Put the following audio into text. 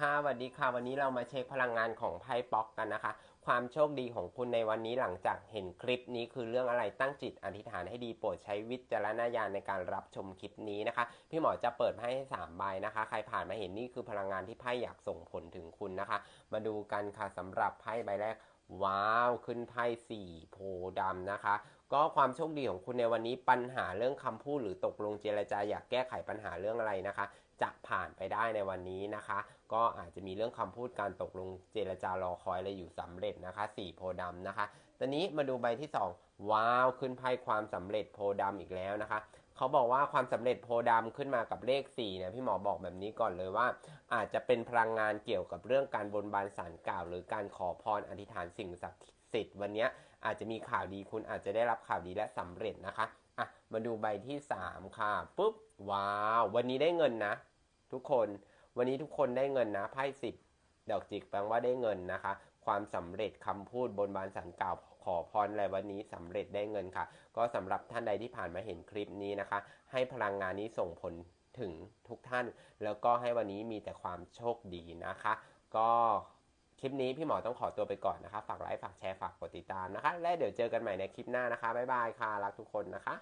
ค่ะสวัสดีค่ะ วันนี้เรามาเช็คพลังงานของไพ่ป๊อกกันนะคะ ความโชคดีของคุณในวันนี้หลังจากเห็นคลิปนี้คือเรื่องอะไรตั้งจิตอธิษฐานให้ดีโปรดใช้วิจารณญาณในการรับชมคลิปนี้นะคะ พี่หมอจะเปิดไพ่ให้สามใบนะคะ ใครผ่านมาเห็นนี่คือพลังงานที่ไพ่อยากส่งผลถึงคุณนะคะ มาดูกันค่ะสำหรับไพ่ใบแรก ว้าว ขึ้นไพ่สี่โพดำนะคะ ก็ความโชคดีของคุณในวันนี้ปัญหาเรื่องคำพูดหรือตกลงเจรจาอยากแก้ไขปัญหาเรื่องอะไรนะคะ จะผ่านไปได้ในวันนี้นะคะ ก็อาจจะมีเรื่องคำพูดการตกลงเจรจารอคอยอะไรอยู่สำเร็จนะคะสี่โพดำนะคะตอนนี้มาดูใบที่สองว้าว ขึ้นไพ่ความสำเร็จโพดำอีกแล้วนะคะ เขาบอกว่าความสำเร็จโพธิ์ดำขึ้นมากับเลข4เนี่ยพี่หมอบอกแบบนี้ก่อนเลยว่า อาจจะเป็นพลังงานเกี่ยวกับเรื่องการบนบานสารกล่าว หรือการขอพรอธิษฐานสิ่งศักดิ์สิทธิ์วันนี้อาจจะมีข่าวดีคุณอาจจะได้รับข่าวดีและสำเร็จนะคะอะมาดูใบที่ 3 ค่ะปุ๊บว้าว วันนี้ได้เงินนะ ทุกคนวันนี้ทุกคนได้เงินนะไพ่สิบดอกจิกแปลว่าได้เงินนะคะ ความสำเร็จคำพูดบนบานสันกล่าวขอพรอะไรวันนี้สำเร็จได้เงินค่ะ ก็สำหรับท่านใดที่ผ่านมาเห็นคลิปนี้นะคะ ให้พลังงานนี้ส่งผลถึงทุกท่าน แล้วก็ให้วันนี้มีแต่ความโชคดีนะคะ ก็คลิปนี้พี่หมอต้องขอตัวไปก่อนนะคะ ฝากไลค์ ฝากแชร์ ฝากกดติดตามนะคะ และเดี๋ยวเจอกันใหม่ในคลิปหน้านะคะ บ๊ายบายค่ะ รักทุกคนนะคะ